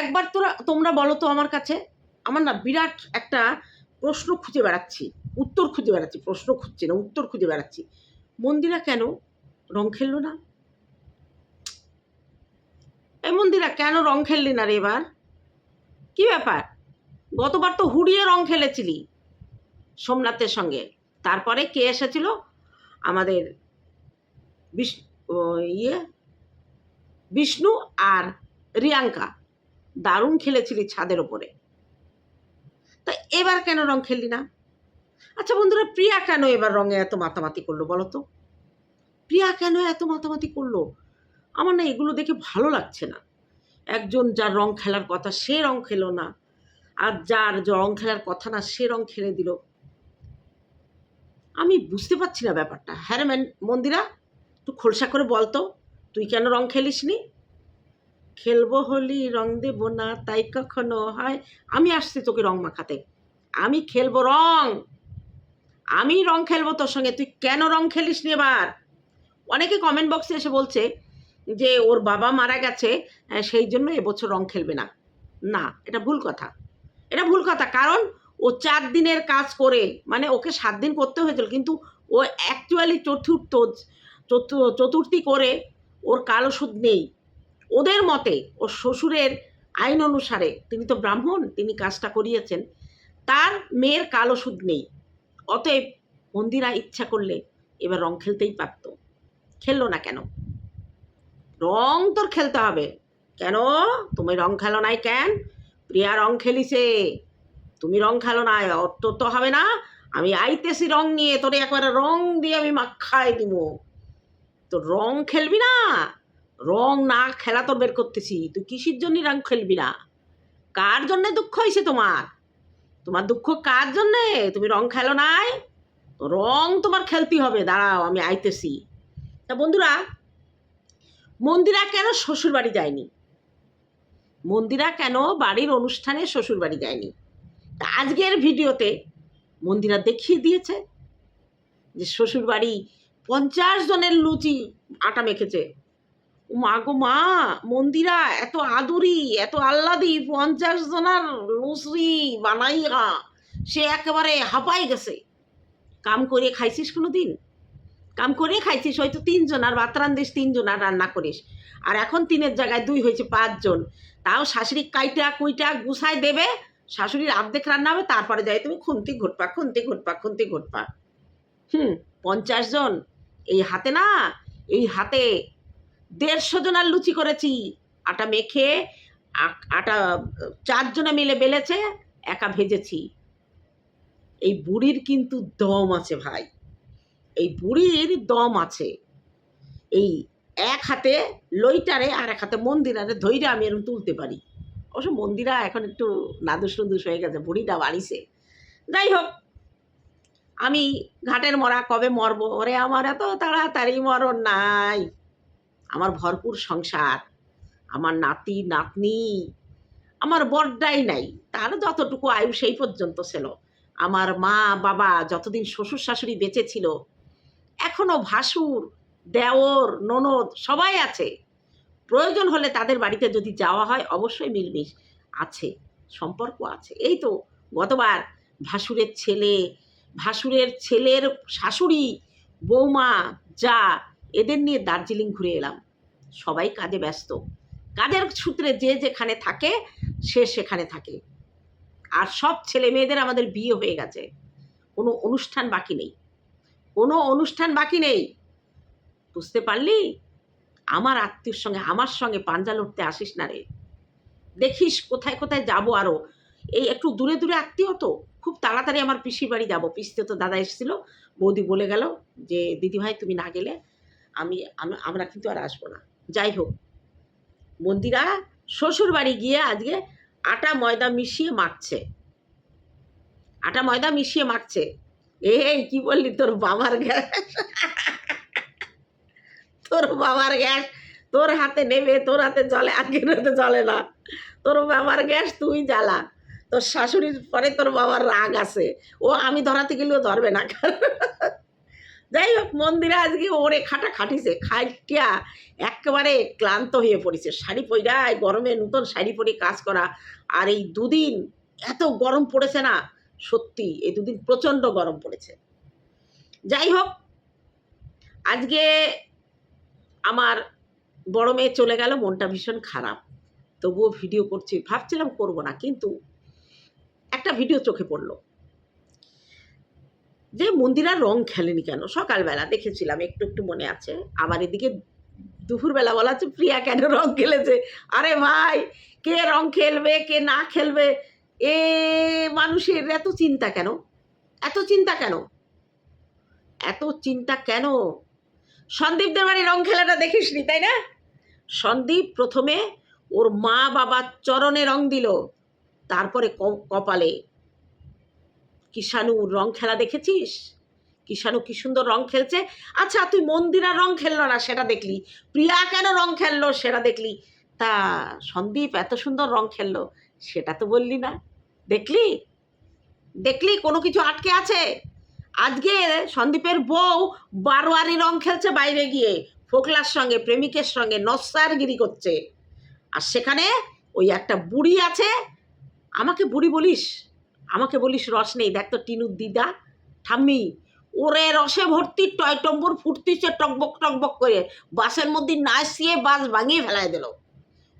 একবার তোরা, তোমরা বলো তো আমার কাছে, আমার না বিরাট একটা প্রশ্ন খুঁজে বেড়াচ্ছি, উত্তর খুঁজে বেড়াচ্ছি, প্রশ্ন খুঁজছি না, উত্তর খুঁজে বেড়াচ্ছি। মন্দিরা কেন? রং খেললো না? এই মন্দিরা কেন রং খেললি না রে এবার? কি ব্যাপার? গতবার তো হুড়িয়ে রং খেলেছিলি সোমনাথের সঙ্গে। তারপরে কে এসেছিল? আমাদের বিষ ইয়ে বিষ্ণু আর রিয়াঙ্কা। দারুণ খেলেছিলি ছাদের ওপরে। তা এবার কেন রং খেললি না? আচ্ছা বন্ধুরা, প্রিয়া কেন এবার রঙে এত মাতামাতি করল বলো তো? প্রিয়া কেন এত মাতামাতি করল? আমার না এগুলো দেখে ভালো লাগছে না। একজন যার রং খেলার কথা সে রং খেলো না, আর যার রং খেলার কথা না সে রং খেলে দিল। আমি বুঝতে পারছি না ব্যাপারটা। হ্যাঁ মন্দিরা তুই খোলসা করে বলতো তুই কেন রং খেলিসনি? খেলব হোলি, রং দেবো না, তাই কখনো হয়? আমি আসছি তোকে রং মাখাতে। আমি খেলব রং। আমি রং খেলব তোর সঙ্গে। তুই কেন রং খেলিস নি এবার? অনেকে কমেন্ট বক্সে এসে বলছে যে, ওর বাবা মারা গেছে সেই জন্য এবছর রং খেলবে না। না, এটা ভুল কথা। এটা ভুল কথা, কারণ ও চার দিনের কাজ করে। মানে ওকে সাত দিন করতে হয়েছিল, কিন্তু ও অ্যাকচুয়ালি চতুর্থ, চতু- চতুর্থী করে ওর কালো সুদ নেই। ওদের মতে ওর শ্বশুরের আইন অনুসারে তিনি তো ব্রাহ্মণ, তিনি কাজটা করিয়েছেন, তার মেয়ের কালো সুদ নেই। অতএব মন্দিরা ইচ্ছা করলে এবার রং খেলতেই পারত। খেললো না কেন? রং তোর খেলতে হবে। কেন? তুমি রং খেলো নাই কেন? প্রিয়া রং খেলিছে। তুমি রং খেলো না অত তো হবে না। আমি আইতেছি রং নিয়ে, তোরে একবারে রং দিয়ে আমি মাখাই দিব। তো রং খেলবি না? রং না খেলা তোর বের করতেছি। তুই কিসির জন্য রং খেলবি না? কার জন্যে দুঃখ হয়েছে তোমার? তোমার দুঃখ কার জন্যে? তুমি রং খেলো নাই? তো রং তোমার খেলতে হবে। দাঁড়াও, আমি আইতেছি। তা বন্ধুরা, মন্দিরা কেন শ্বশুর বাড়ি যায়নি? মন্দিরা কেন বাড়ির অনুষ্ঠানে শ্বশুর বাড়ি যায়নি? তা আজকের ভিডিওতে মন্দিরা দেখিয়ে দিয়েছে যে শ্বশুর বাড়ি পঞ্চাশ জনের লুচি আটা মেখেছে। মা গো মা, মন্দিরা এত আদুরি, এত আহ্লাদি, পঞ্চাশ জনের লুচি বানাইয়া সে একেবারে হাঁপাই গেছে। কাম করে খাইছিস কোনো দিন কাম করে খাইছিস, হয়তো তিনজন আর ভাত রান্ধিস তিনজন আর রান্না করিস। আর এখন তিনের জায়গায় দুই হয়েছে পাঁচজন তাও শাশুড়ি কাইটা, কুইটা গুছাই দেবে, শাশুড়ির আর্ধেক রান্না হবে, তারপরে যাই তুমি খুন্তি ঘুটপা খুন্তি ঘুটপা খুন্তি ঘুটপা হুম, পঞ্চাশ জন। এই হাতে না, এই হাতে দেড়শো জনার লুচি করেছি। আটা মেখে আটা, চারজনে মিলে বেলেছে, একা ভেজেছি। এই বুড়ির কিন্তু দম আছে ভাই। এই বুড়ির দম আছে। এই এক হাতে লইটারে আর এক হাতে মন্দিরারে ধৈর্য আমি এরকম তুলতে পারি। অবশ্য মন্দিরা এখন একটু নাদুস নুদুস হয়ে গেছে, বুড়িটা বাড়িছে। যাই হোক, আমি ঘাটের মরা কবে মরবো? ওরে আমার এত তাড়াতাড়ি মরণ নাই। আমার ভরপুর সংসার, আমার নাতি, নাতনি, আমার বড্ডাই নাই। তার যতটুকু আয়ু সেই পর্যন্ত ছিল। আমার মা, বাবা যতদিন শ্বশুর শাশুড়ি বেঁচে ছিল, এখনও ভাসুর, দেওর, ননদ সবাই আছে। প্রয়োজন হলে তাদের বাড়িতে যদি যাওয়া হয়, অবশ্যই মিলমিশ আছে, সম্পর্ক আছে। এই তো গতবার ভাসুরের ছেলে, ভাসুরের ছেলের শাশুড়ি, বৌমা, যা এদের নিয়ে দার্জিলিং ঘুরে এলাম। সবাই কাজে ব্যস্ত। কাজের সূত্রে যে যেখানে থাকে, সে সেখানে থাকে। আর সব ছেলে মেয়েদের আমাদের বিয়ে হয়ে গেছে। কোনো অনুষ্ঠান বাকি নেই। কোনো অনুষ্ঠান বাকি নেই। বুঝতে পারলি? আমার আত্মীয়র সঙ্গে, আমার সঙ্গে পাঞ্জা লড়তে আসিস না রে। দেখিস কোথায় কোথায় যাব আরও এই একটু দূরে দূরে আত্মীয় তো। খুব তাড়াতাড়ি আমার পিসির বাড়ি যাব। পিসতে তো দাদা এসেছিল। বৌদি বলে গেল যে, দিদিভাই, তুমি না গেলে আমি আমরা কিন্তু আর আসব না। যাই হোক, মন্দিরা শ্বশুর বাড়ি গিয়ে আজকে আটা ময়দা মিশিয়ে মাখছে। আটা ময়দা মিশিয়ে মাখছে। এই, কি বললি তোর বাবার গ্যাস? তোর বাবার গ্যাস তোর হাতে নেবে, তোর হাতে জলে আজকের হাতে জলে না। তোর বাবার গ্যাস তুই জ্বালা। তোর শাশুড়ির পরে তোর বাবার রাগ আছে। ও, আমি ধরাতে গেলেও ধরবে না। যাই হোক, মন্দিরে আজকে ওরে খাটা খাটিছে, খাইটিয়া একেবারে ক্লান্ত হয়ে পড়েছে। শাড়ি পইরায় গরমে নতুন শাড়ি পরে কাজ করা, আর এই দুদিন এত গরম পড়েছে না, সত্যি এই দুদিন প্রচণ্ড গরম পড়েছে। যাই হোক, আজকে আমার বড় মেয়ে চলে গেল, মনটা ভীষণ খারাপ। তবুও ভিডিও করছি, ভাবছিলাম করব না, কিন্তু একটা ভিডিও চোখে পড়ল। যে মন্দিরা রং খেলেনি কেন? সকালবেলা দেখেছিলাম, একটু একটু মনে আছে। আবার এদিকে দুপুরবেলা বলা হচ্ছে প্রিয়া কেন রং খেলেছে? আরে ভাই, কে রং খেলবে, কে না খেলবে? এ মানুষের এত চিন্তা কেন? এত চিন্তা কেন? এত চিন্তা কেন? সন্দীপদের বাড়ি রং খেলাটা দেখিসনি, তাই না? সন্দীপ প্রথমে ওর মা বাবার চরণে রং দিল, তারপরে কপালে কিষাণু রং খেলা দেখেছিস? কিষাণু কি সুন্দর রং খেলছে? আচ্ছা তুই মন্দিরা রং খেললো না সেটা দেখলি? প্রিয়া কেন রং খেললো সেটা দেখলি? তা সন্দীপ এত সুন্দর রং খেললো, সেটা তো বললি না। দেখলি? দেখলি? কোনো কিছু আটকে আছে? আজকে সন্দীপের বউ বারোয়ারি রং খেলছে বাইরে গিয়ে, ফোকলার সঙ্গে, প্রেমিকের সঙ্গে নস্যারগিরি করছে। আর সেখানে ওই একটা বুড়ি আছে। আমাকে বুড়ি বলিস? আমাকে বলিস রস নেই, দেখ তো টিনুর দিদা, ঠাম্মি, ওরে রসে ভর্তি টয় টম্বর ফুটতিছে টকবক টকবক করে, বাসের মধ্যে নাচিয়ে বাস ভাঙিয়ে ফেলায় দিল।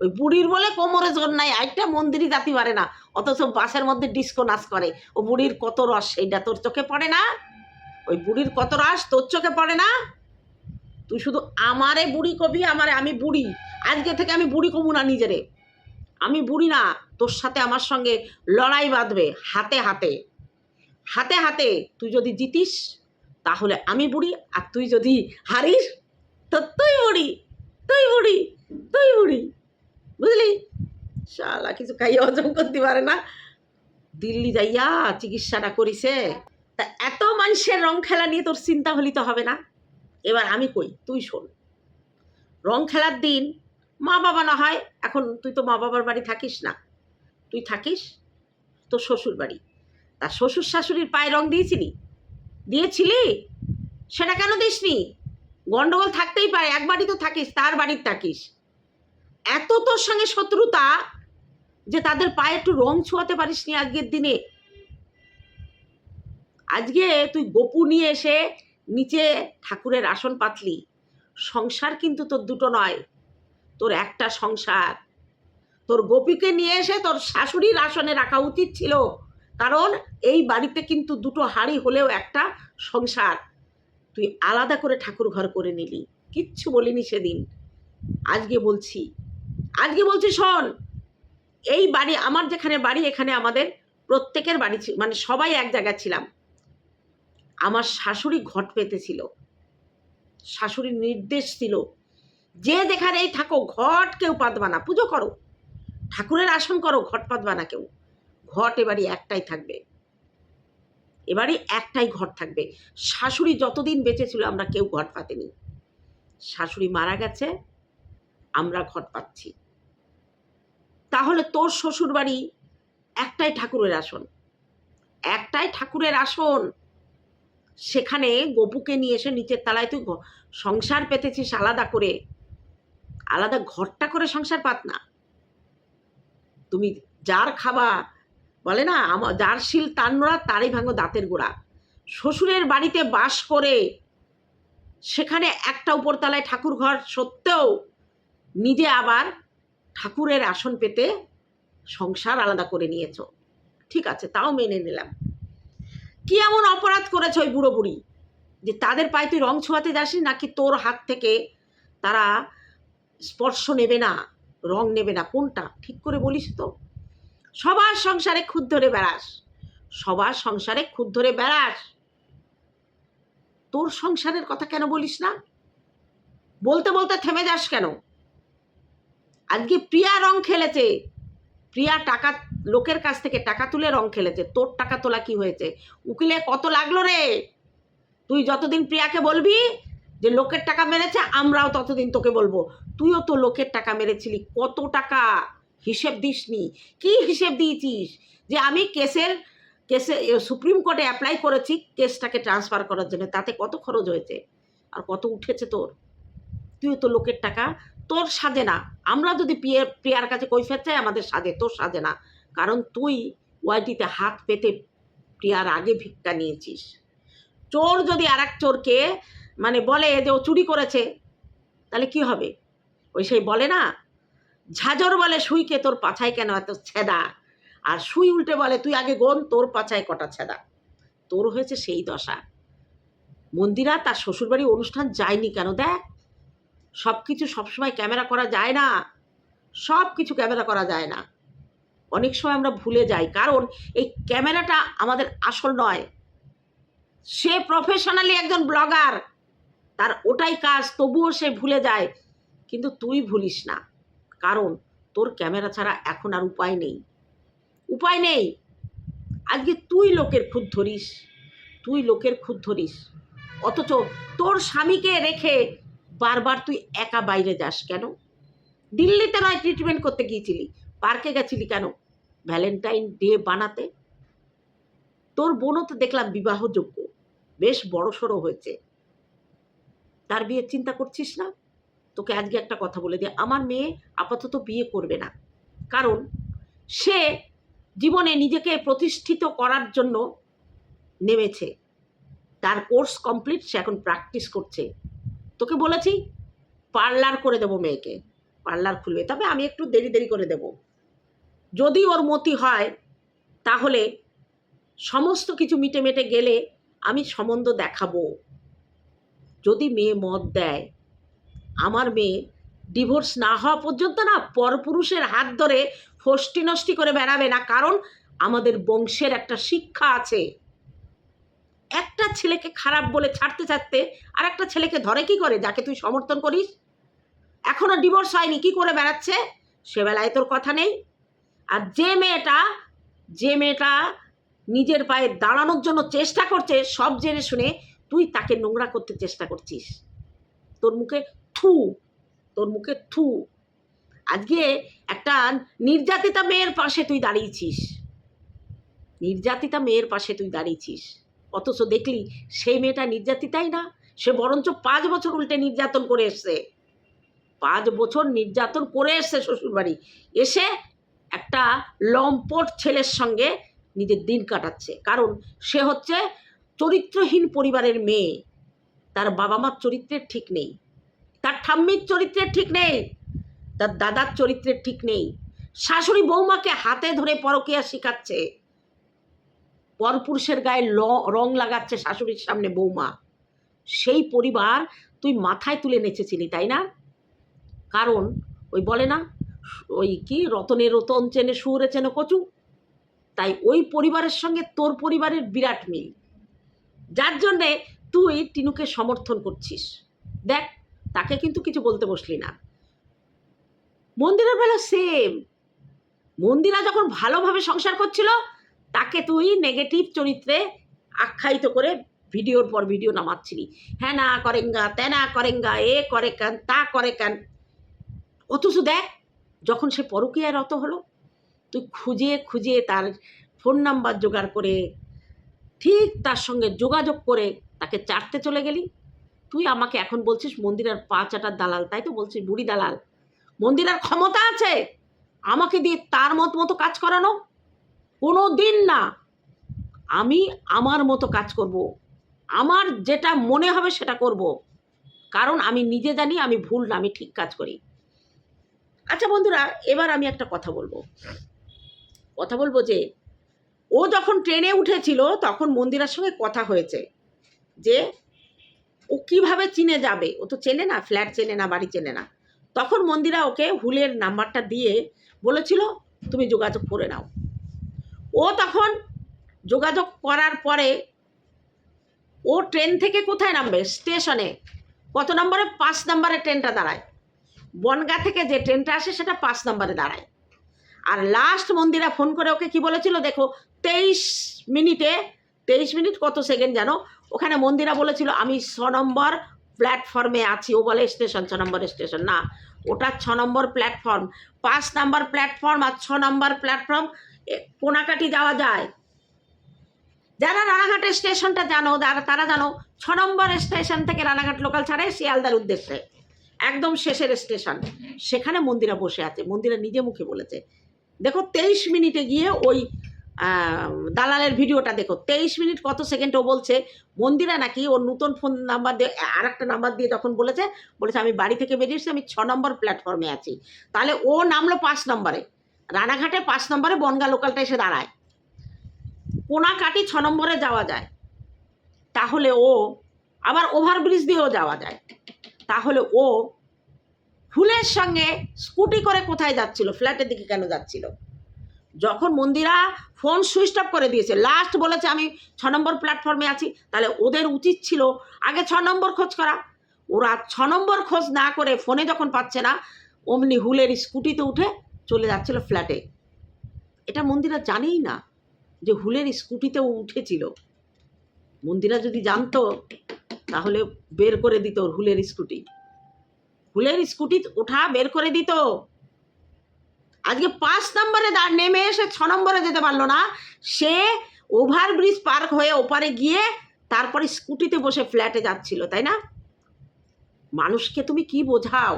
ওই বুড়ির বলে কোমরে জোর নাই একটা মন্দিরই জাতি পারে না, অথচ বাসের মধ্যে ডিস্কো নাচ করে। ও বুড়ির কত রস, এইটা তোর চোখে পড়ে না? ওই বুড়ির কত রস, তোর চোখে পড়ে না? তুই শুধু আমারে বুড়ি কবি, আমারে আমি বুড়ি, আজকে থেকে আমি বুড়ি কমু না নিজেরে। আমি বুড়ি না তোর সাথে আমার সঙ্গে লড়াই বাঁধবে, হাতে হাতে। হাতে হাতে তুই যদি জিতিস, তাহলে আমি বুড়ি, আর তুই যদি হারিস, তো তুই বুড়ি তুই বুড়ি তুই বুড়ি। বুঝলি? শালা, কিছু খাইয়ে হজম করতে পারে না। দিল্লি যাইয়া চিকিৎসাটা করিছে। তা এত মানুষের রং খেলা নিয়ে তোর চিন্তা হলি তো হবে না। এবার আমি কই, তুই শোন। রং খেলার দিন মা বাবা না হয়, এখন তুই তো মা বাবার বাড়ি থাকিস না। তুই থাকিস? তোর শ্বশুর বাড়ি তার শ্বশুর শাশুড়ির পায়ে রং দিয়েছিলি? দিয়েছিলি? সেটা কেন দিসনি? গন্ডগোল থাকতেই পারে, এক বাড়ি তো থাকিস, তার বাড়ির থাকিস। এত তোর সঙ্গে শত্রুতা যে তাদের পায়ে একটু রং ছোঁয়াতে পারিস নি আজকের দিনে। আজকে তুই গপু নিয়ে এসে নিচে ঠাকুরের আসন পাতলি। সংসার কিন্তু তোর দুটো নয়। তোর একটা সংসার। তোর গোপীকে নিয়ে এসে তোর শাশুড়ির আসনে রাখা উচিত ছিল। কারণ এই বাড়িতে কিন্তু দুটো হাড়ি হলেও একটা সংসার। তুই আলাদা করে ঠাকুর ঘর করে নিলি। কিচ্ছু বলিনি সেদিন। আজকে বলছি। আজকে বলছি শোন, এই বাড়ি, আমার যেখানে বাড়ি, এখানে আমাদের প্রত্যেকের বাড়ি ছিল মানে সবাই এক জায়গায় ছিলাম। আমার শাশুড়ি ঘট পেতেছিল শাশুড়ির নির্দেশ ছিল, যে যেখানেই থাকো, ঘট কেউ পাতবা না। পুজো করো। ঠাকুরের আসন করো, ঘট পাতবা না কেউ। ঘট এবারই একটাই থাকবে। এবারে একটাই ঘর থাকবে। শাশুড়ি যতদিন বেঁচে ছিল, আমরা কেউ ঘট পাতেনি। শাশুড়ি মারা গেছে, আমরা ঘট পাচ্ছি। তাহলে তোর শ্বশুর বাড়ি একটাই ঠাকুরের আসন। একটাই ঠাকুরের আসন। সেখানে গপুকে নিয়ে এসে নিচের তলায় তুই সংসার পেতেছিস আলাদা করে। আলাদা ঘরটা করে সংসার পাত না। তুমি যার খাবা, বলে না আমার যার শিল তার নোড়া, তারই ভাঙো দাঁতের গোড়া। শ্বশুরের বাড়িতে বাস করে সেখানে একটা উপরতলায় ঠাকুর ঘর সত্ত্বেও নিজে আবার ঠাকুরের আসন পেতে সংসার আলাদা করে নিয়েছো। ঠিক আছে, তাও মেনে নিলাম। কি এমন অপরাধ করেছ ওই বুড়ো বুড়ি? যে তাদের পায়ে তুই রং ছোঁয়াতে যাসনি নাকি তোর হাত থেকে তারা স্পর্শ নেবে না? রং নেবে না, কোনটা? ঠিক করে বলিস তো। সবার সংসারে খুদ ধরে বেড়াস। সবার সংসারে খুদ ধরে বেড়াস। তোর সংসারের কথা কেন বলিস না? বলতে বলতে থেমে যাস কেন? আজকে প্রিয়া রং খেলেছে। প্রিয়া টাকা, লোকের কাছ থেকে টাকা তুলে রং খেলেছে। তোর টাকা তোলা কি হয়েছে? উকিলে কত লাগল রে? তুই যতদিন প্রিয়াকে বলবি যে লোকের টাকা মেরেছে, আমরাও ততদিন তোকে বলব। তুইও তো লোকের টাকা মেরেছিলি, কত টাকা হিসেব দিসনি? কি হিসেব দিয়েছিস? যে আমি কেসের, কেসে সুপ্রিম কোর্টে অ্যাপ্লাই করেছি, কেসটাকে ট্রান্সফার করার জন্য, তাতে কত খরচ হয়েছে? আর কত উঠেছে তোর? তুইও তো লোকের টাকা, তোর সাজে না। আমরা যদি পিয়ে প্রিয়ার কাছে কৈফিয়ত চাই, আমাদের সাজে, তোর সাজে না। কারণ তুই ওয়াইটিতে হাত পেতে প্রিয়ার আগে ভিক্ষা নিয়েছিস। চোর যদি আর এক চোরকে মানে বলে যে ও চুরি করেছে, তাহলে কি হবে? ওই সেই বলে না, ঝাঁঝর বলে সুইকে তোর পাছায় কেন এত ছেদা? আর সুই উল্টে বলে, তুই আগে গোন তোর পাছায় কটা ছেদা? তোর হয়েছে সেই দশা। মন্দিরা তার শ্বশুরবাড়ি অনুষ্ঠান যায়নি কেন? দেখ সব কিছু সবসময় ক্যামেরা করা যায় না। সব কিছু ক্যামেরা করা যায় না। অনেক সময় আমরা ভুলে যাই, কারণ এই ক্যামেরাটা আমাদের আসল নয়। সে প্রফেশনালি একজন ব্লগার তার ওটাই কাজ, তবুও সে ভুলে যায়। কিন্তু তুই ভুলিস না। কারণ তোর ক্যামেরা ছাড়া এখন আর উপায় নেই। উপায় নেই। আজকে তুই লোকের খুদ ধরিস। তুই লোকের খুদ ধরিস। অথচ তোর স্বামীকে রেখে বারবার তুই একা বাইরে যাস কেন? দিল্লিতে নয় ট্রিটমেন্ট করতে গিয়েছিলি। পার্কে গেছিলি কেন? ভ্যালেন্টাইন ডে বানাতে? তোর বোনও তো দেখলাম বিবাহযোগ্য। বেশ বড় সড়ো হয়েছে। তার বিয়ের চিন্তা করছিস না? তোকে আজকে একটা কথা বলে দিই, আমার মেয়ে আপাতত বিয়ে করবে না। কারণ সে জীবনে নিজেকে প্রতিষ্ঠিত করার জন্য নেমেছে। তার কোর্স কমপ্লিট, সে এখন প্র্যাকটিস করছে। তোকে বলেছি, পার্লার করে দেবো মেয়েকে, পার্লার খুলবে। তবে আমি একটু দেরি দেরি করে দেব। যদি ওর মতি হয়, তাহলে সমস্ত কিছু মিটে মেটে গেলে আমি সম্বন্ধ দেখাবো। যদি মেয়ে মত দেয় আমার মেয়ে ডিভোর্স না হওয়া পর্যন্ত না পরপুরুষের হাত ধরে ফষ্টি নষ্টি করে বেড়াবে না। কারণ আমাদের বংশের একটা শিক্ষা আছে। একটা ছেলেকে খারাপ বলে ছাড়তে ছাড়তে আর একটা ছেলেকে ধরে কি করে? যাকে তুই সমর্থন করিস? এখনও ডিভোর্স হয়নি, কি করে বেড়াচ্ছে? সে বেলায় তোর কথা নেই। আর যে মেয়েটা যে মেয়েটা নিজের পায়ে দাঁড়ানোর জন্য চেষ্টা করছে, সব জেনে শুনে তুই তাকে নোংরা করতে চেষ্টা করছিস। তোর মুখে থু, তোর মুখে থু। আজকে একটা নির্যাতিতা মেয়ের পাশে তুই দাঁড়িয়েছিস। নির্যাতিতা মেয়ের পাশে তুই দাঁড়িয়েছিস। অথচ দেখলি, সেই মেয়েটা নির্যাতিতাই না, সে বরঞ্চ পাঁচ বছর উল্টে নির্যাতন করে এসছে। পাঁচ বছর নির্যাতন করে এসছে শ্বশুরবাড়ি। এসে একটা লম্পট ছেলের সঙ্গে নিজের দিন কাটাচ্ছে। কারণ সে হচ্ছে চরিত্রহীন পরিবারের মেয়ে। তার বাবা মার চরিত্রের ঠিক নেই। তার ঠাম্মির চরিত্রের ঠিক নেই, তার দাদার চরিত্রের ঠিক নেই। শাশুড়ি বৌমাকে হাতে ধরে পরকিয়া শিখাচ্ছে। পরপুরুষের গায়ে ল- রং লাগাচ্ছে শাশুড়ির সামনে বৌমা। সেই পরিবার তুই মাথায় তুলে নেচেছিলি, তাই না? কারণ ওই বলে না, ওই কি রতনে রতন চেনে সুরে চেনে কচু? তাই ওই পরিবারের সঙ্গে তোর পরিবারের বিরাট মিল। যার জন্যে তুই টিনুকে সমর্থন করছিস। দেখ তাকে কিন্তু কিছু বলতে বসলি না। মন্দিরের বেলা সেম মন্দিরা যখন ভালোভাবে সংসার করছিল, তাকে তুই নেগেটিভ চরিত্রে আখ্যায়িত করে ভিডিওর পর ভিডিও নামাচ্ছিলি। হ্যাঁ না করেঙ্গা তেনা করেঙ্গা, এ করে কেন, তা করে কেন। অথচ দেখ, যখন সে পরকীয়ায় রত হলো, তুই খুঁজে খুঁজে তার ফোন নাম্বার জোগাড় করে ঠিক তার সঙ্গে যোগাযোগ করে তাকে চাটতে চলে গেলি। তুই আমাকে এখন বলছিস মন্দিরের পা চাটার দালাল, তাই তো বলছিস বুড়ি দালাল। মন্দিরের ক্ষমতা আছে। আমাকে দিয়ে তার মত মতো কাজ করানো? কোনো দিন না। আমি আমার মতো কাজ করব। আমার যেটা মনে হবে সেটা করব। কারণ আমি নিজে জানি আমি ভুল না, আমি ঠিক কাজ করি। আচ্ছা বন্ধুরা, এবার আমি একটা কথা বলব। কথা বলব যে, ও যখন ট্রেনে উঠেছিল, তখন মন্দিরার সঙ্গে কথা হয়েছে যে ও কীভাবে চিনে যাবে? ও তো চেনে না, ফ্ল্যাট চেনে না, বাড়ি চেনে না। তখন মন্দিরা ওকে হুলের নাম্বারটা দিয়ে বলেছিল, তুমি যোগাযোগ করে নাও। ও তখন যোগাযোগ করার পরে ও ট্রেন থেকে কোথায় নামবে? স্টেশনে। কত নম্বরে? পাঁচ নম্বরে ট্রেনটা দাঁড়ায়। বনগা থেকে যে ট্রেনটা আসে, সেটা পাঁচ নম্বরে দাঁড়ায়। আর লাস্ট মন্দিরা ফোন করে ওকে কি বলেছিল? দেখো, তেইশ মিনিটে, তেইশ মিনিট কত সেকেন্ড জানো? ওখানে মন্দিরা বলেছিল, আমি ছ নম্বর প্ল্যাটফর্মে আছি। ও বলে, স্টেশন, ছ নম্বর স্টেশন। না, ওটা ছ নম্বর প্ল্যাটফর্ম পাঁচ নম্বর প্ল্যাটফর্ম আর ছ নম্বর প্ল্যাটফর্ম কোনাকাটি যাওয়া যায়। যারা রানাঘাটের স্টেশনটা জানো, যারা, তারা জানো, ছ নম্বর স্টেশন থেকে রানাঘাট লোকাল ছাড়ে শিয়ালদার উদ্দেশ্যে। একদম শেষের স্টেশন। সেখানে মন্দিরা বসে আছে। মন্দিরা নিজে মুখে বলেছে। দেখো, তেইশ মিনিটে গিয়ে ওই দালালের ভিডিওটা দেখো। তেইশ মিনিট কত সেকেন্ড ও বলছে, মন্দিরা নাকি ওর নতুন ফোন নাম্বার দিয়ে আর একটা নাম্বার দিয়ে যখন বলেছে বলেছে আমি বাড়ি থেকে বেরিয়েছি আমি ছ নম্বর প্ল্যাটফর্মে আছি। তাহলে ও নামলো পাঁচ নম্বরে রানাঘাটে পাঁচ নম্বরে বনগা লোকালটা এসে দাঁড়ায়। কোনাকাটি ছ নম্বরে যাওয়া যায়। তাহলে ও আবার ওভারব্রিজ দিয়েও যাওয়া যায়। তাহলে ও ফুলের সঙ্গে স্কুটি করে কোথায় যাচ্ছিল? ফ্ল্যাটের দিকে কেন যাচ্ছিল? যখন মন্দিরা ফোন সুইচ অফ করে দিয়েছে লাস্ট বলেছে আমি ছ নম্বর প্ল্যাটফর্মে আছি, তাহলে ওদের উচিত ছিল আগে ছ নম্বর খোঁজ করা। ওরা ছ নম্বর খোঁজ না করে ফোনে যখন পাচ্ছে না, অমনি হুলের স্কুটিতে উঠে চলে যাচ্ছিল ফ্ল্যাটে এটা মন্দিরা জানেই না যে হুলের স্কুটিতেও উঠেছিল। মন্দিরা যদি জানতো, তাহলে বের করে দিত হুলের স্কুটি। হুলের স্কুটি ওঠা বের করে দিত। আজকে পাঁচ নম্বরে দাঁড় নেমে এসে ছ নম্বরে যেতে পারল না। সে ওভারব্রিজ পার্ক হয়ে ওপারে গিয়ে তারপরে স্কুটিতে বসে ফ্ল্যাটে যাচ্ছিল, তাই না? মানুষকে তুমি কি বোঝাও?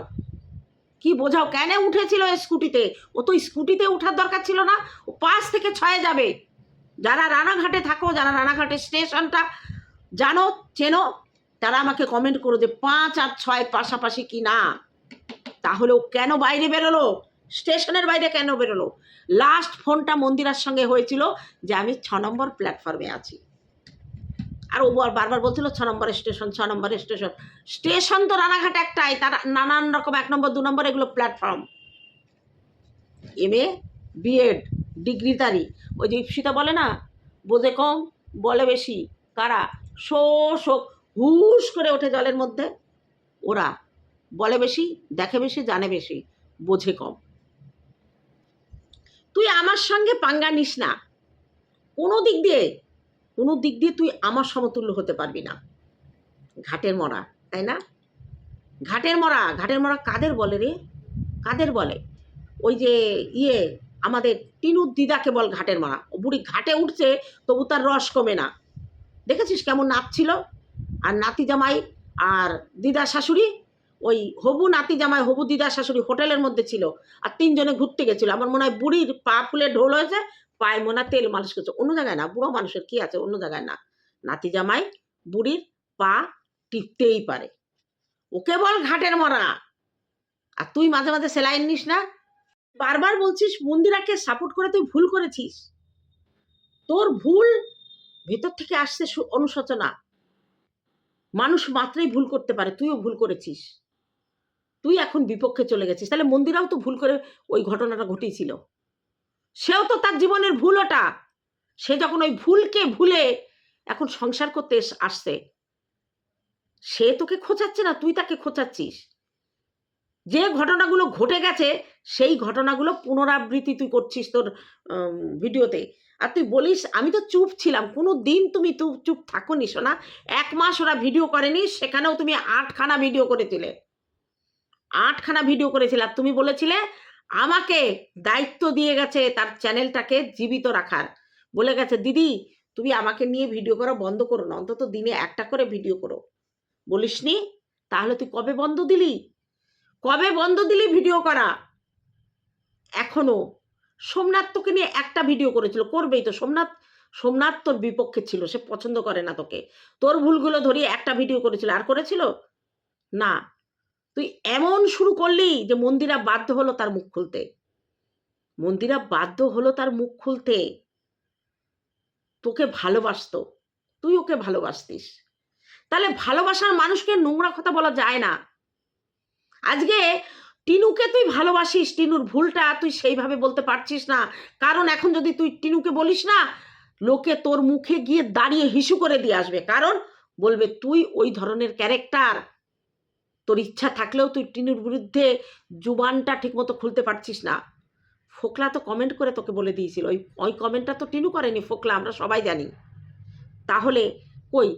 কি বোঝাও? কেন উঠেছিল স্কুটিতে? ও তো স্কুটিতে ওঠার দরকার ছিল না। ও পাঁচ থেকে ছয়ে যাবে। যারা রানাঘাটে থাকো, যারা রানাঘাটের স্টেশনটা জানো, চেনো, তারা আমাকে কমেন্ট করো যে পাঁচ আর ছয় পাশাপাশি কি না? তাহলে ও কেন বাইরে বেরোলো? স্টেশনের বাইরে কেন বেরোলো? লাস্ট ফোনটা মন্দিরার সঙ্গে হয়েছিল যে আমি ছ নম্বর প্ল্যাটফর্মে আছি। আর ও বারবার বলছিল, ছ নম্বর স্টেশন ছ নম্বর স্টেশন স্টেশন তো রানাঘাট একটাই, তার নানান রকম এক নম্বর, দু নম্বর এগুলো প্ল্যাটফর্ম এম এ বিএড ডিগ্রিধারী ওই যে ইপসিতা বলে না, বোঝে কম, বলে বেশি। কারা? শো শো, হুশ করে ওঠে জলের মধ্যে। ওরা বলে বেশি, দেখে বেশি, জানে বেশি, বোঝে কম। তুই আমার সঙ্গে পাঙ্গা নিস না। কোনো দিক দিয়ে, কোনো দিক দিয়ে তুই আমার সমতুল্য হতে পারবি না। ঘাটের মরা, তাই না? ঘাটের মরা ঘাটের মরা কাদের বলে রে? কাদের বলে? ওই যে ইয়ে আমাদের টিনুর দিদাকে বল ঘাটের মরা। বুড়ি ঘাটে উঠছে, তবু তার রস কমে না। দেখেছিস কেমন নাচছিল আর নাতি জামাই আর দিদা শাশুড়ি? ওই হবু নাতি জামাই, হবু দিদা শাশুড়ি হোটেলের মধ্যে ছিল আর তিনজনে ঘুরতে গেছিল। আমার মনে হয় বুড়ির পা ফুলে ঢোল হয়েছে, পায়ে মনে হয় তেল মালিশ করছে। অন্য জায়গায় না, বুড়ো মানুষের কি আছে অন্য জায়গায় না। নাতি জামাই বুড়ির পা টিপতেই পারে। ওকে বল ঘাটের মরা। আর তুই মাঝে মাঝে সেলাইন নিস না। বারবার বলছিস মন্দিরাকে সাপোর্ট করে তুই ভুল করেছিস। তোর ভুল ভেতর থেকে আসছে অনুশোচনা। মানুষ মাত্রই ভুল করতে পারে, তুইও ভুল করেছিস। তুই এখন বিপক্ষে চলে গেছিস। তাহলে মন্দিরাও তো ভুল করে ওই ঘটনাটা ঘটিয়েছিল। সেও তো তার জীবনের ভুল ওটা। সে যখন ওই ভুলকে ভুলে এখন সংসার করতে আসছে, সে তোকে খোঁচাচ্ছে না, তুই তাকে খোঁচাচ্ছিস। যে ঘটনাগুলো ঘটে গেছে, সেই ঘটনাগুলো পুনরাবৃত্তি তুই করছিস তোর ভিডিওতে। আর তুই বলিস, আমি তো চুপ ছিলাম, কোনো দিন তুমি চুপ থাকো নি শোনা এক মাস ওরা ভিডিও করেনি, সেখানেও তুমি আটখানা ভিডিও করেছিলে। আটখানা ভিডিও করেছিলে আর তুমি বলেছিলে, আমাকে দায়িত্ব দিয়ে গেছে তার চ্যানেলটাকে জীবিত রাখার। বলে গেছে, দিদি, তুমি আমাকে নিয়ে ভিডিও করা বন্ধ করো না, অন্তত দিনে একটা করে ভিডিও করো। বলিসনি তাহলে তুই কবে বন্ধ দিলি? কবে বন্ধ দিলি ভিডিও করা? এখনও। সোমনাথ তোকে নিয়ে একটা ভিডিও করেছিল, করবেই তো। সোমনাথ সোমনাথ তোর বিপক্ষে ছিল, সে পছন্দ করে না তোকে। তোর ভুলগুলো ধরিয়ে একটা ভিডিও করেছিল, আর করেছিল? না। তুই এমন শুরু করলি যে মন্দিরা বাধ্য হলো তার মুখ খুলতে। মন্দিরা বাধ্য হলো তার মুখ খুলতে। তোকে ভালোবাসতো। তুই ওকে ভালোবাসতিস। তাহলে ভালোবাসার মানুষকে নোংরা কথা বলা যায় না। আজকে টিনুকে তুই ভালোবাসিস, টিনুর ভুলটা তুই সেইভাবে বলতে পারছিস না। কারণ এখন যদি তুই টিনুকে বলিস না, লোকে তোর মুখে গিয়ে দাঁড়িয়ে হিসু করে দিয়ে আসবে। কারণ বলবে, তুই ওই ধরনের ক্যারেক্টার তোর ইচ্ছা থাকলেও তুই টিনুর বিরুদ্ধে জুবানটা ঠিকমতো খুলতে পারছিস না। ফোকলা তো কমেন্ট করে তোকে বলে দিয়েছিল। ওই ওই কমেন্টটা তো টিনু করেনি, ফোকলা, আমরা সবাই জানি। তাহলে কই?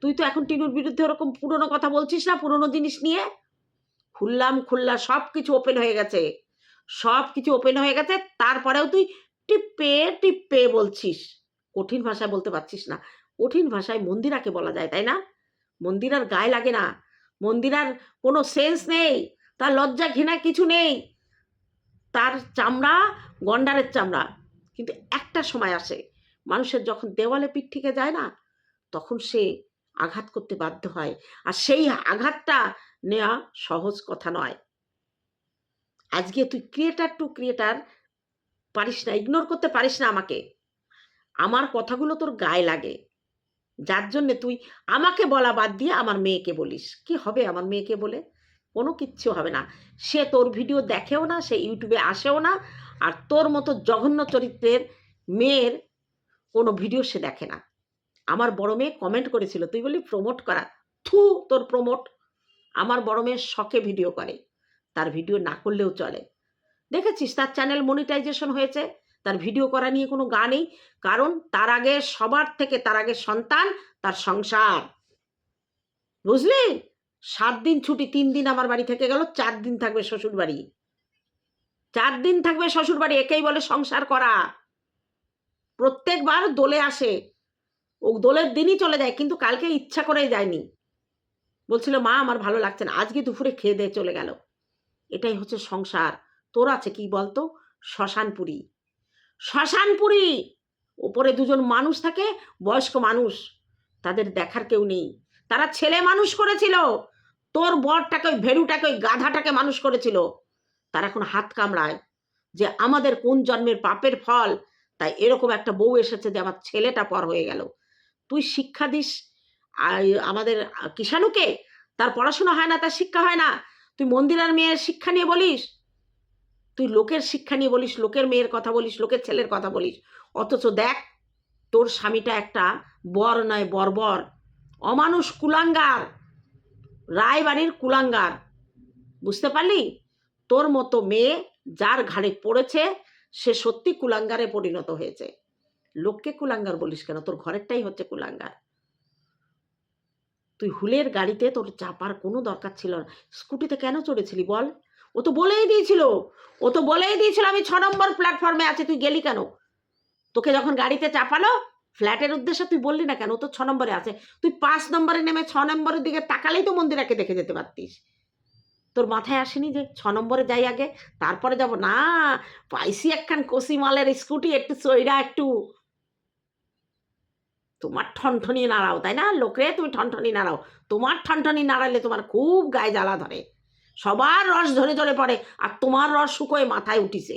তুই তো এখন টিনুর বিরুদ্ধে ওরকম পুরনো কথা বলছিস না, পুরনো জিনিস নিয়ে? খুললাম খুললা সব কিছু ওপেন হয়ে গেছে। সব কিছু ওপেন হয়ে গেছে, তারপরেও তুই টিপে টিপে বলছিস। কঠিন ভাষায় বলতে পারছিস না। কঠিন ভাষায় মন্দিরাকে বলা যায়, তাই না? মন্দিরার গায়ে লাগে না। মন্দিরার কোনো সেন্স নেই, তার লজ্জা ঘৃণা কিছু নেই। তার চামড়া গন্ডারের চামড়া, কিন্তু একটা সময় আসে, মানুষের যখন দেওয়ালে পিঠ থেকে যায় না, তখন সে আঘাত করতে বাধ্য হয়। আর সেই আঘাতটা নেওয়া সহজ কথা নয়। আজকে তুই ক্রিয়েটার টু ক্রিয়েটার পারিস না ইগনোর করতে পারিস না আমাকে। আমার কথাগুলো তোর গায়ে লাগে। যার জন্যে তুই আমাকে বলা বাদ দিয়ে আমার মেয়েকে বলিস। কি হবে আমার মেয়েকে বলে? কোনো কিচ্ছু হবে না। সে তোর ভিডিও দেখেও না, সে ইউটিউবে আসেও না, আর তোর মতো জঘন্য চরিত্রের মেয়ের কোনো ভিডিও সে দেখে না। আমার বড় মেয়ে কমেন্ট করেছিল, তুই বলি প্রমোট করা। থু, তোর প্রমোট আমার বড় মেয়ে শখে ভিডিও করে। তার ভিডিও না করলেও চলে। দেখেছিস তার চ্যানেল মনিটাইজেশন হয়েছে? তার ভিডিও করা নিয়ে কোনো গা নেই। কারণ তার আগে সবার থেকে তার আগে সন্তান, তার সংসার। বুঝলি? সাত দিন ছুটি, তিন দিন আমার বাড়ি থেকে গেল, চার দিন থাকবে শ্বশুর বাড়ি। চার দিন থাকবে শ্বশুর বাড়ি, একেই বলে সংসার করা। প্রত্যেকবার দোলে আসে। ও দোলের দিনই চলে যায়, কিন্তু কালকে ইচ্ছা করেই যায়নি। বলছিল, মা, আমার ভালো লাগছে না। আজকে দুপুরে খেয়ে দিয়ে চলে গেল। এটাই হচ্ছে সংসার। তোর আছে কি বলতো? শ্মশানপুরি। শ্মশানপুরি। ওপরে দুজন মানুষ থাকে, বয়স্ক মানুষ। তাদের দেখার কেউ নেই। তারা ছেলে মানুষ করেছিল। তোর বরটাকে, ওই ভেরুটাকে ওই গাধাটাকে মানুষ করেছিল। তারা এখন হাত কামড়ায় যে আমাদের কোন জন্মের পাপের ফল। তাই এরকম একটা বউ এসেছে যে আমার ছেলেটা পর হয়ে গেল। তুই শিক্ষা দিস আমাদের কিষাণুকে তার পড়াশোনা হয় না, তার শিক্ষা হয় না। তুই মন্দিরের মেয়ের শিক্ষা নিয়ে বলিস? তুই লোকের শিক্ষা নিয়ে বলিস, লোকের মেয়ের কথা বলিস, লোকের ছেলের কথা বলিস, অথচ দেখ, তোর স্বামীটা একটা বর নয়, বর্বর। অমানুষ কুলাঙ্গার, রায়বাড়ির কুলাঙ্গার। বুঝতে পারলি? তোর মতো মেয়ে যার ঘাড়ে পড়েছে, সে সত্যি কুলাঙ্গারে পরিণত হয়েছে। লোককে কুলাঙ্গার বলিস কেন? তোর ঘরেরটাই হচ্ছে কুলাঙ্গার। তুই হুলের গাড়িতে তোর চাপার কোনো দরকার ছিল না। স্কুটিতে কেন চড়েছিলি বল? ও তো বলেই দিয়েছিল। ও তো বলেই দিয়েছিল আমি ছ নম্বর প্ল্যাটফর্মে আছি, তুই গেলি কেন? তোকে যখন গাড়িতে চাপালো ফ্ল্যাটের উদ্দেশ্যে তুই বললি না কেন? ও তো ছ নম্বরে আছে। তুই পাঁচ নম্বরে নেমে ছ নম্বরের দিকে তাকালেই তো মন্দিরাকে দেখে যেতে পারতিস। তোর মাথায় আসেনি যে ছ নম্বরে যাই আগে? তারপরে যাব? না পাইসি একখান কষি মালের স্কুটি, একটু সইরা একটু। তোমার ঠনঠনি নাড়াও, তাই না? লোকরে, তুমি ঠনঠনি নাড়াও। তোমার ঠনঠনি নাড়ালে তোমার খুব গায়ে জ্বালা ধরে। সবার রস ধরে ধরে পড়ে, আর তোমার রস শুকোয় মাথায় উঠিছে।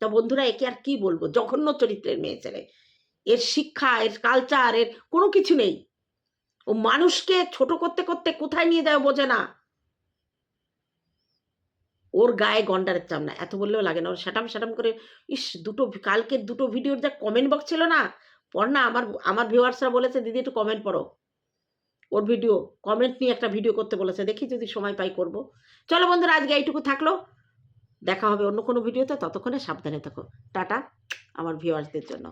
তা বন্ধুরা, একে আর কি বলব? জঘন্য চরিত্রের মেয়ে ছেলে। এর শিক্ষা, এর কালচার এর কোনো কিছু নেই। ও মানুষকে ছোট করতে করতে কোথায় নিয়ে যায় বোঝে না। ওর গায়ে গন্ডারের চামড়া। এত বললেও লাগে না। ওর স্যাটাম স্যাটাম করে, ইস, দুটো কালকের দুটো ভিডিওর যা কমেন্ট বক্স ছিল না? পড় না আমার আমার ভিউয়ার্সরা বলেছে, দিদি, একটু কমেন্ট পড়ো। ওর ভিডিও কমেন্ট নিয়ে একটা ভিডিও করতে বলেছে। দেখি যদি সময় পাই করব। চলো বন্ধুরা, আজকে এইটুকু থাকল। দেখা হবে অন্য কোনো ভিডিওতে ততক্ষণে সাবধানে থাকো। টাটা, আমার ভিউয়ার্সদের জন্য।